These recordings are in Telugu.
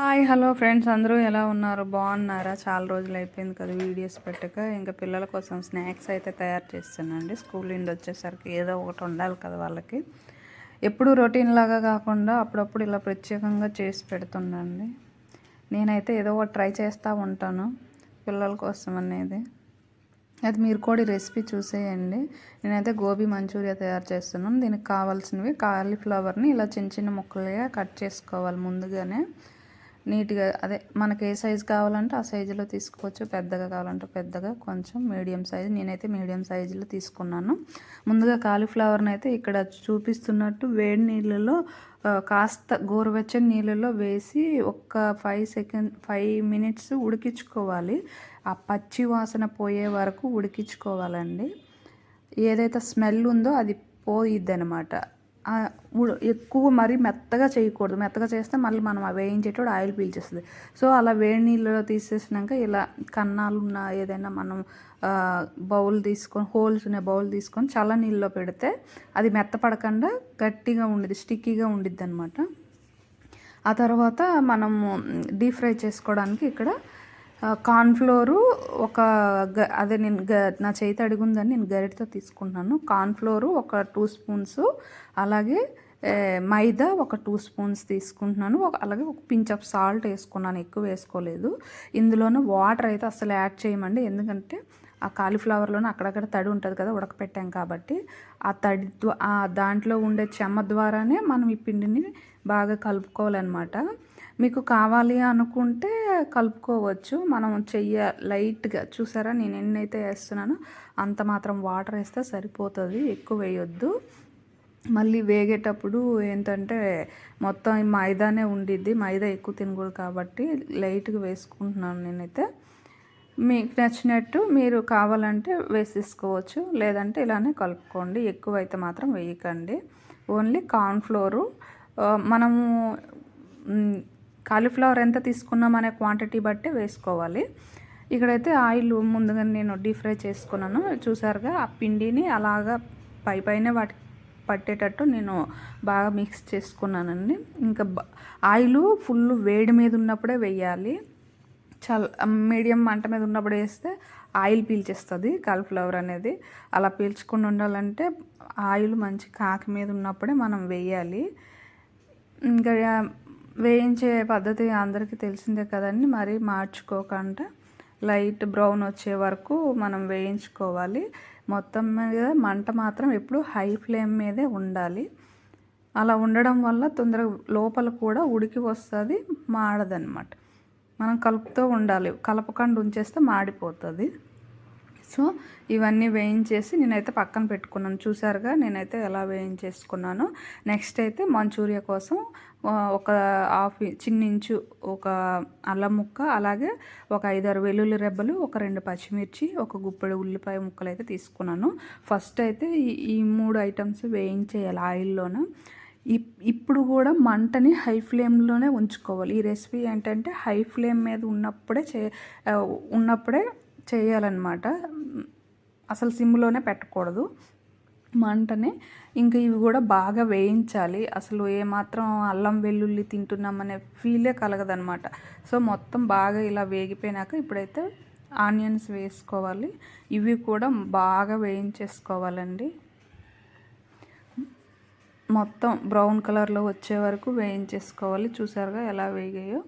Hi hello friends. అందరూ ఎలా ఉన్నారు? బాగున్నారా? చాలా రోజులు అయిపోయింది కదా వీడియోస్ పెట్టక. ఇంకా పిల్లల కోసం స్నాక్స్ అయితే తయారు చేస్తానండి స్కూల్ నుండి వచ్చేసరికి ఏదో ఒకటి ఉండాలి కదా వాళ్ళకి. ఎప్పుడు రొటీన్ లాగా కాకుండా అప్పుడప్పుడు ఇలా ప్రత్యేకంగా చేసి పెడుతుండండి నేనైతే ఏదో ఒకటి ట్రై చేస్తూ ఉంటాను పిల్లల కోసం అనేది. అది మీరు కూడా రెసిపీ చూసేయండి. నేనైతే గోబీ మంచూరియా తయారు చేస్తున్నాను. దీనికి కావాల్సినవి కాలీఫ్లవర్ని ఇలా చిన్న చిన్న ముక్కలుగా కట్ చేసుకోవాలి ముందుగానే. నీట్గా అదే మనకి ఏ సైజు కావాలంటే ఆ సైజులో తీసుకోవచ్చు. పెద్దగా కావాలంటే పెద్దగా కొంచెం మీడియం సైజు. నేనైతే మీడియం సైజులో తీసుకున్నాను. ముందుగా కాలీఫ్లవర్ని అయితే ఇక్కడ చూపిస్తున్నట్టు వేడి నీళ్ళలో కాస్త గోరువెచ్చని నీళ్ళలో వేసి ఒక్క ఫైవ్ సెకండ్ ఫైవ్ మినిట్స్ ఉడికించుకోవాలి. ఆ పచ్చి వాసన పోయే వరకు ఉడికించుకోవాలండి. ఏదైతే స్మెల్ ఉందో అది పోయిద్ది అనమాట ఎక్కువ మరీ మెత్తగా చేయకూడదు. మెత్తగా చేస్తే మళ్ళీ మనం వేయించేటప్పుడు ఆయిల్ పీల్చేస్తుంది. సో అలా వేడి నీళ్ళలో తీసేసినాక ఇలా కన్నాలు ఉన్న ఏదైనా మనం బౌల్ తీసుకొని హోల్స్ ఉన్న బౌల్ తీసుకొని చల్ల నీళ్ళలో పెడితే అది మెత్తపడకుండా గట్టిగా ఉండేది స్టిక్కీగా ఉండిద్ది అనమాట ఆ తర్వాత మనము డీప్ ఫ్రై చేసుకోవడానికి ఇక్కడ కార్న్ఫ్లోరు ఒక గ అదే నేను గ నా చేతి అడిగిందని నేను గరిటతో తీసుకుంటున్నాను. కార్న్ఫ్లోరు ఒక టూ స్పూన్స్ అలాగే మైదా ఒక టూ స్పూన్స్ తీసుకుంటున్నాను. ఒక అలాగే ఒక పించ్ ఆఫ్ సాల్ట్ వేసుకున్నాను ఎక్కువ వేసుకోలేదు. ఇందులోనే వాటర్ అయితే అసలు యాడ్ చేయమండి. ఎందుకంటే ఆ కాలీఫ్లవర్లోనే అక్కడక్కడ తడి ఉంటుంది కదా ఉడకపెట్టాం కాబట్టి. ఆ తడి ఆ దాంట్లో ఉండే చెమ్మ ద్వారానే మనం ఈ పిండిని బాగా కలుపుకోవాలన్నమాట. మీకు కావాలి అనుకుంటే కలుపుకోవచ్చు. మనం చెయ్య లైట్గా చూసారా? నేను ఎన్నైతే వేస్తున్నానో అంత మాత్రం వాటర్ వేస్తే సరిపోతుంది. ఎక్కువ వేయొద్దు. మళ్ళీ వేగేటప్పుడు ఏంటంటే మొత్తం మైదానే ఉండిద్ది. మైదా ఎక్కువ తినకూడదు కాబట్టి లైట్గా వేసుకుంటున్నాను నేనైతే. మీకు నచ్చినట్టు మీరు కావాలంటే వేసేసుకోవచ్చు. లేదంటే ఇలానే కలుపుకోండి. ఎక్కువ అయితే మాత్రం వేయకండి. ఓన్లీ కార్న్ఫ్లోరు మనము కాలీఫ్లవర్ ఎంత తీసుకున్నాం అనే క్వాంటిటీ బట్టి వేసుకోవాలి. ఇక్కడైతే ఆయిల్ ముందుగా నేను డీప్ ఫ్రై చేసుకున్నాను. చూసారుగా ఆ పిండిని అలాగా పై పైన వాటి పట్టేటట్టు నేను బాగా మిక్స్ చేసుకున్నానండి. ఇంకా ఆయిల్ ఫుల్ వేడి మీద ఉన్నప్పుడే వేయాలి. చాలా మీడియం మంట మీద ఉన్నప్పుడు వేస్తే ఆయిల్ పీల్చేస్తుంది కాలిఫ్లవర్ అనేది. అలా పీల్చుకుని ఉండాలంటే ఆయిల్ మంచి కాకి మీద ఉన్నప్పుడే మనం వేయాలి. ఇంకా వేయించే పద్ధతి అందరికీ తెలిసిందే కదండి. మరీ మార్చుకోకుండా లైట్ బ్రౌన్ వచ్చే వరకు మనం వేయించుకోవాలి. మొత్తం మీద మంట మాత్రం ఎప్పుడు హై ఫ్లేమ్ మీదే ఉండాలి. అలా ఉండడం వల్ల తొందరగా లోపల కూడా ఉడికి వస్తుంది మాడదనమాట మనం కలుపుతూ ఉండాలి. కలపకుండా ఉంచేస్తే మాడిపోతుంది. సో ఇవన్నీ వేయించేసి నేనైతే పక్కన పెట్టుకున్నాను. చూసారుగా నేనైతే ఎలా వేయించేసుకున్నాను. నెక్స్ట్ అయితే మంచూరియా కోసం ఒక హాఫ్ చిన్న ఇంచు ఒక అల్లం ముక్క అలాగే ఒక ఐదారు వెల్లుల్లి రెబ్బలు ఒక రెండు పచ్చిమిర్చి ఒక గుప్పెడు ఉల్లిపాయ ముక్కలు అయితే తీసుకున్నాను. ఫస్ట్ అయితే ఈ మూడు ఐటమ్స్ వేయించేయాలి ఆయిల్లోన. ఇప్పుడు కూడా మంటని హై ఫ్లేమ్లోనే ఉంచుకోవాలి. ఈ రెసిపీ ఏంటంటే హై ఫ్లేమ్ మీద ఉన్నప్పుడే చే ఉన్నప్పుడే చేయాలన్నమాట. అసలు సిమ్లోనే పెట్టకూడదు. మంటనే ఇంకా ఇవి కూడా బాగా వేయించాలి. అసలు ఏమాత్రం అల్లం వెల్లుల్లి తింటున్నామనే ఫీలే కలగదనమాట సో మొత్తం బాగా ఇలా వేగిపోయినాక ఇప్పుడైతే ఆనియన్స్ వేసుకోవాలి. ఇవి కూడా బాగా వేయించేసుకోవాలండి. మొత్తం బ్రౌన్ కలర్లో వచ్చే వరకు వేయించేసుకోవాలి. చూసారుగా ఎలా వేగాయో.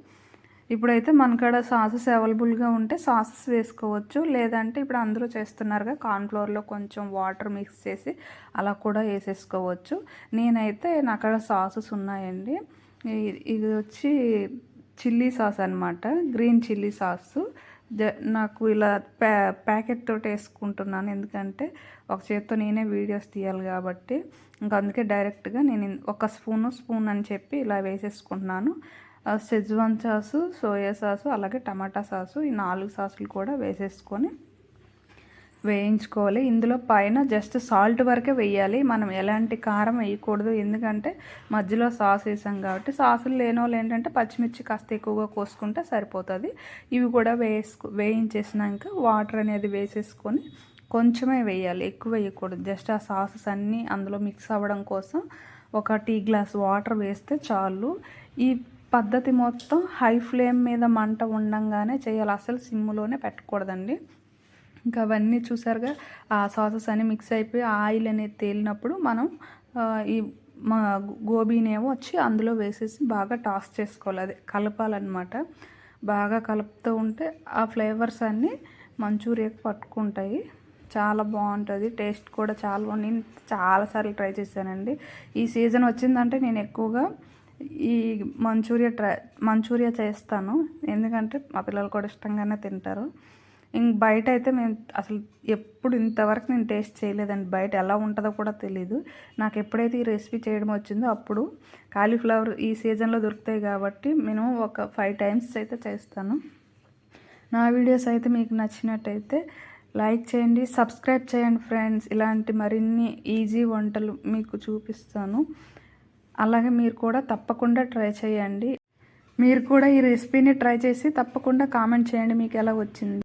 ఇప్పుడైతే మనకాడ సాసెస్ అవైలబుల్గా ఉంటే సాసెస్ వేసుకోవచ్చు. లేదంటే ఇప్పుడు అందరూ చేస్తున్నారుగా కార్న్ఫ్లోర్లో కొంచెం వాటర్ మిక్స్ చేసి అలా కూడా వేసేసుకోవచ్చు. నేనైతే నాకాడ సాసెస్ ఉన్నాయండి. ఇది వచ్చి చిల్లీ సాస్ అనమాట గ్రీన్ చిల్లీ సాస్. నాకు ఇలా ప్యా ప్యాకెట్ తోటి వేసుకుంటున్నాను. ఎందుకంటే ఒక చేత్తో నేనే వీడియోస్ తీయాలి కాబట్టి. ఇంకా అందుకే డైరెక్ట్గా నేను ఒక స్పూను స్పూన్ అని చెప్పి ఇలా వేసేసుకుంటున్నాను. సెజ్వాన్ సాసు సోయా సాసు అలాగే టమాటా సాసు ఈ నాలుగు సాసులు కూడా వేసేసుకొని వేయించుకోవాలి. ఇందులో పైన జస్ట్ సాల్ట్ వరకే వేయాలి. మనం ఎలాంటి కారం వేయకూడదు. ఎందుకంటే మధ్యలో సాస్ వేసాం కాబట్టి సాసులు లేని వాళ్ళు ఏంటంటే పచ్చిమిర్చి కాస్త ఎక్కువగా కోసుకుంటే సరిపోతుంది. ఇవి కూడా వేసుకు వేయించేసినాక వాటర్ అనేది వేసేసుకొని కొంచెమే వేయాలి. ఎక్కువ వేయకూడదు. జస్ట్ ఆ సాసెస్ అన్నీ అందులో మిక్స్ అవ్వడం కోసం ఒక టీ గ్లాస్ వాటర్ వేస్తే చాలు. ఈ పద్ధతి మొత్తం హై ఫ్లేమ్ మీద మంట ఉండంగానే చేయాలి. అసలు సిమ్లోనే పెట్టకూడదండి. ఇంకా అవన్నీ చూసారుగా ఆ సాసెస్ అన్ని మిక్స్ అయిపోయి ఆయిల్ అనేది తేలినప్పుడు మనం ఈ మా గోబీనేమో వచ్చి అందులో వేసేసి బాగా టాస్ చేసుకోవాలి. అదే కలపాలన్నమాట. బాగా కలుపుతూ ఉంటే ఆ ఫ్లేవర్స్ అన్నీ మంచూరియాకి పట్టుకుంటాయి. చాలా బాగుంటుంది. టేస్ట్ కూడా చాలా నేను చాలాసార్లు ట్రై చేశానండి. ఈ సీజన్ వచ్చిందంటే నేను ఎక్కువగా ఈ మంచూరియా ట్రై మంచూరియా చేస్తాను. ఎందుకంటే మా పిల్లలు కూడా ఇష్టంగానే తింటారు. ఇంక బయట అయితే మేము అసలు ఎప్పుడు ఇంతవరకు నేను టేస్ట్ చేయలేదండి. బయట ఎలా ఉంటుందో కూడా తెలీదు. నాకు ఎప్పుడైతే ఈ రెసిపీ చేయడం వచ్చిందో అప్పుడు కాలీఫ్లవర్ ఈ సీజన్లో దొరుకుతాయి కాబట్టి నేను ఒక ఫైవ్ టైమ్స్ అయితే చేస్తాను. నా వీడియోస్ అయితే మీకు నచ్చినట్టయితే లైక్ చేయండి సబ్స్క్రైబ్ చేయండి ఫ్రెండ్స్. ఇలాంటి మరిన్ని ఈజీ వంటలు మీకు చూపిస్తాను. అలాగే మీరు కూడా తప్పకుండా ట్రై చేయండి. మీరు కూడా ఈ రెసిపీని ట్రై చేసి తప్పకుండా కామెంట్ చేయండి మీకు ఎలా వచ్చింది.